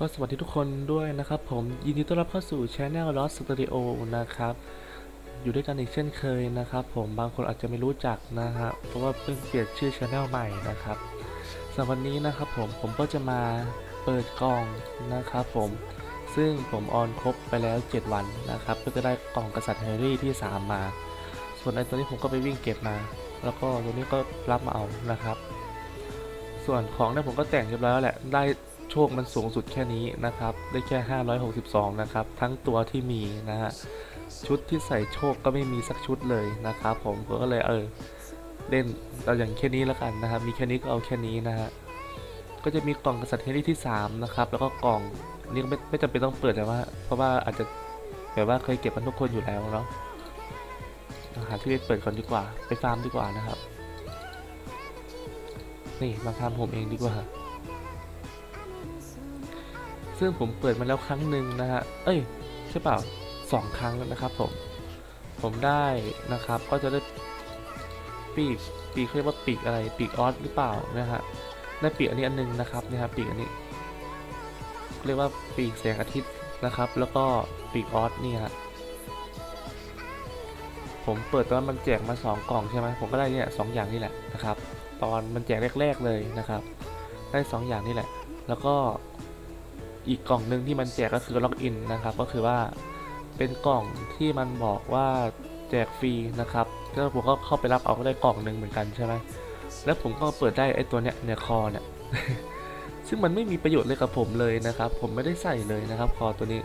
ก็สวัสดีทุกคนด้วยนะครับผมยินดีต้อนรับเข้าสู่ Channel Lost Studio นะครับ อยู่ด้วยกันอีกเช่นเคยนะครับ ผมบางคนอาจจะไม่รู้จักนะฮะเพราะว่าเพิ่งเปลี่ยนชื่อ Channel ใหม่นะครับสำหรับวันนี้นะครับผมผมก็จะมาเปิดกล่องนะครับผมซึ่งผมออนครบไปแล้ว 7 วันนะครับ ก็จะได้กล่องกษัตริย์แฮร์รี่ที่ 3 มา ส่วนไอ้ตัวนี้ผมก็ไปวิ่งเก็บมา แล้วก็ตัวนี้ก็รับมาเอานะครับ ส่วนของเนี่ยผมก็แต่งเรียบร้อยแล้วแหละได้ โชคมันสูงสุดแค่นี้นะครับ ได้แค่ 562 นะครับ ทั้งตัวที่มีนะฮะ ชุดที่ใส่โชคก็ไม่มีสักชุดเลยนะครับผมก็เลยเออเล่นเอาอย่างแค่นี้แล้วกันนะครับ มีแค่นี้ก็เอาแค่นี้นะฮะ ก็จะมีกล่องกษัตริย์เฮลี่ที่ 3 นะครับ แล้วก็กล่องอันนี้ไม่ไม่จำเป็นต้องเปิดแต่ว่า เพราะว่าอาจจะแบบว่าเคยเก็บกันทุกคนอยู่แล้วเนาะหาที่ไปเปิดก่อนดีกว่า ไปฟาร์มดีกว่านะครับ นี่มาทำผมเองดีกว่า ซึ่งผมเปิดมาแล้วครั้งหนึ่งนะฮะ เอ้ยใช่เปล่าสองครั้งแล้วนะครับผม ผมได้นะครับ ก็จะได้ปีกปีกเรียกว่าปีกอะไร ปีกออสหรือเปล่านะฮะ ได้ปีกอันนี้อันหนึงนะครับนี่ครับปีกอันนี้ เรียกว่าปีกแสงอาทิตย์นะครับ แล้วก็ปีกออสนี่ฮะ ผมเปิดตอนมันแจกมาสองกล่องใช่ไหมผมก็ได้เนี่ยสองอย่างนี่แหละนะครับ ตอนมันแจกแรก ๆเลยนะครับ ได้สองอย่างนี่แหละ แล้วก็ อีกกล่องหนึ่งที่มันแจกก็คือล็อกอินนะครับ ก็คือว่าเป็นกล่องที่มันบอกว่าแจกฟรีนะครับแล้วผมก็เข้าไปรับเอาก็ได้กล่องหนึ่งเหมือนกันใช่ไหมแล้วผมก็เปิดได้ไอ้ตัวเนี้ยเนี่ยคอเนี่ยซึ่งมันไม่มีประโยชน์เลยกับผมเลยนะครับ ผมไม่ได้ใส่เลยนะครับ คอตัวนี้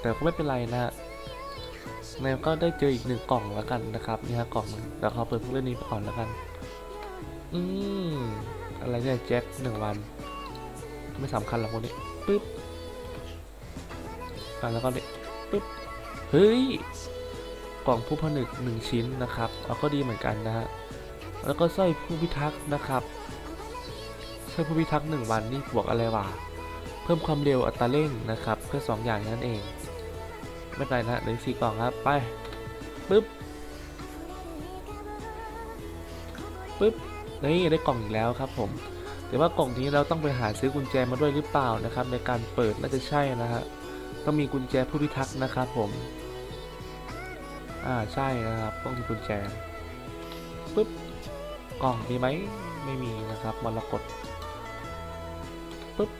แต่ก็ไม่เป็นไรนะฮะแมวก็ได้เจออีกหนึ่งกล่องแล้วกันนะครับนี่ฮะกล่องหนึงเดี๋ยวเขาเปิดพวกเรื่องนี้ไปก่อนแล้วกัน อืมอะไรเนี่ยแจ็คหนึ่งวัน ไม่สำคัญหรอกพวกนี้ปึ๊บอะแล้วก็เนี่ยปึ๊บเฮ้ยกล่องผู้ผนึกหนึ่งชิ้นนะครับเอาก็ดีเหมือนกันนะฮะแล้วก็สร้อยผู้พิทักษ์นะครับสร้อยผู้พิทักษ์หนึ่งวันนี่บวกอะไรวะเพิ่มความเร็วอัตราเร่งนะครับเพื่อสองอย่างนั่นเองไม่เป็นไรนะเหลือสี่กล่องครับไปปึ๊บปึ๊บนี่ได้กล่องอีกแล้วครับผม แต่ว่ากล่องนี้เราต้องไปหาซื้อกุญแจมาด้วยหรือเปล่านะครับ ในการเปิดน่าจะใช่นะฮะต้องมีกุญแจผู้พิทักษ์นะครับผมอ่าใช่นะครับต้องมีกุญแจปึ๊บกล่องมีไหมไม่มีนะครับมรกตปึ๊บ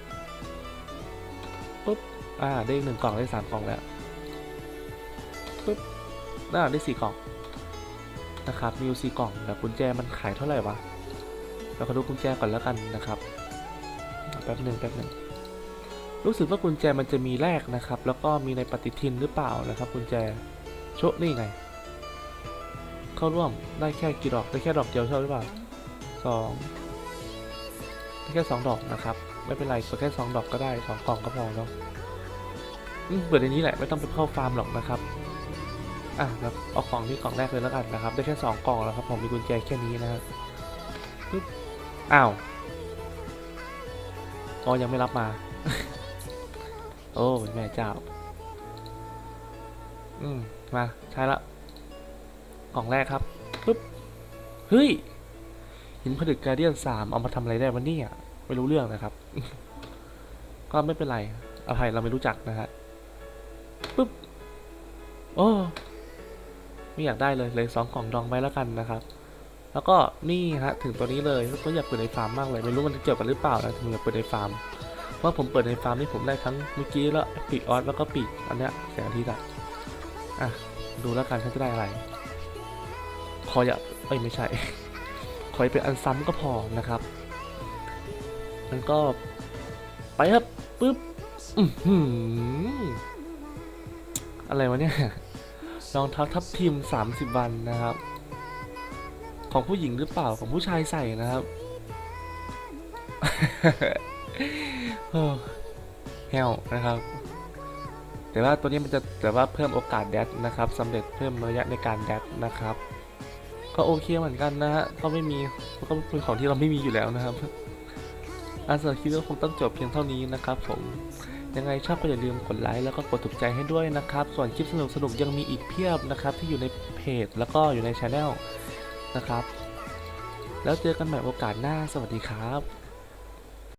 ปึ๊บอ่าได้อีกหนึ่งกล่องได้สามกล่องแล้วปึ๊บน่าได้สี่กล่องนะครับมีอยู่สี่กล่องแต่กุญแจมันขายเท่าไหร่วะ เราก็ดูกุญแจก่อนแล้วกันนะครับแป๊บหนึ่งแป๊บหนึ่งรู้สึกว่ากุญแจมันจะมีแรกนะครับ แล้วก็มีในปฏิทินหรือเปล่านะครับ กุญแจโชคนี่ไง เข้าร่วมได้แค่กี่ดอกได้แค่ดอกเดียวใช่หรือเปล่าสองได้แค่สองดอกนะครับ ไม่เป็นไรกดแค่สองดอกก็ได้สองกล่องก็พอเนาะเปิดในนี้แหละไม่ต้องไปเข้าฟาร์มหรอกนะครับอะแล้วเอากล่องที่กล่องแรกเลยแล้วกันนะครับ ได้แค่สองกล่องแล้วครับผมมีกุญแจแค่นี้นะฮะปึ๊บ อ้าวอ๋อยังไม่รับมา โอ้แม่เจ้า อืม มาใช้ละ กล่องแรกครับปึ๊บ เฮ้ยหินผลึกการเดียนสามเอามาทำอะไรได้วะเนี่ยไม่รู้เรื่องนะครับ ก็ไม่เป็นไรอภัยเราไม่รู้จักนะฮะปึ๊บ โอ้ ไม่อยากได้เลยเลยสองกล่องดองไว้แล้วกันนะครับ แล้วก็นี่ฮะถึงตัวนี้เลยก็อยากเปิดในฟาร์มมากเลยไม่รู้มันจะเกี่ยวกันหรือเปล่านะถึงอยากเปิดในฟาร์มเพราะผมเปิดในฟาร์มนี่ผมได้ทั้งเมื่อกี้แล้วปีกออสแล้วก็ปีกอันเนี้ยแสงอาทิตย์อะอะดูแล้วกันฉันจะได้อะไรขออย่าเอ้ยไม่ใช่ ขอให้เป็นอันซ้ำก็พอนะครับมันก็ไปครับปึ๊บอือหืออะไรวะเนี่ยรองเท้าทับทิม30 วันนะครับ ของผู้หญิงหรือเปล่าของผู้ชายใส่นะครับแฮวนะครับ แต่ว่าตัวนี้มันจะแต่ว่าเพิ่มโอกาสแดดนะครับสำเร็จเพิ่มระยะในการแดดนะครับ ก็โอเคเหมือนกันนะฮะก็ไม่มีก็เป็นของที่เราไม่มีอยู่แล้วนะครับอาสำหรับคลิปก็คงต้องจบเพียงเท่านี้นะครับ ผมยังไงชอบก็อย่าลืมกดไลค์แล้วก็กดถูกใจให้ด้วยนะครับ ส่วนคลิปสนุกๆยังมีอีกเพียบนะครับ ที่อยู่ในเพจแล้วก็อยู่ในช anel นะครับ แล้วเจอกันใหม่โอกาสหน้าสวัสดีครับ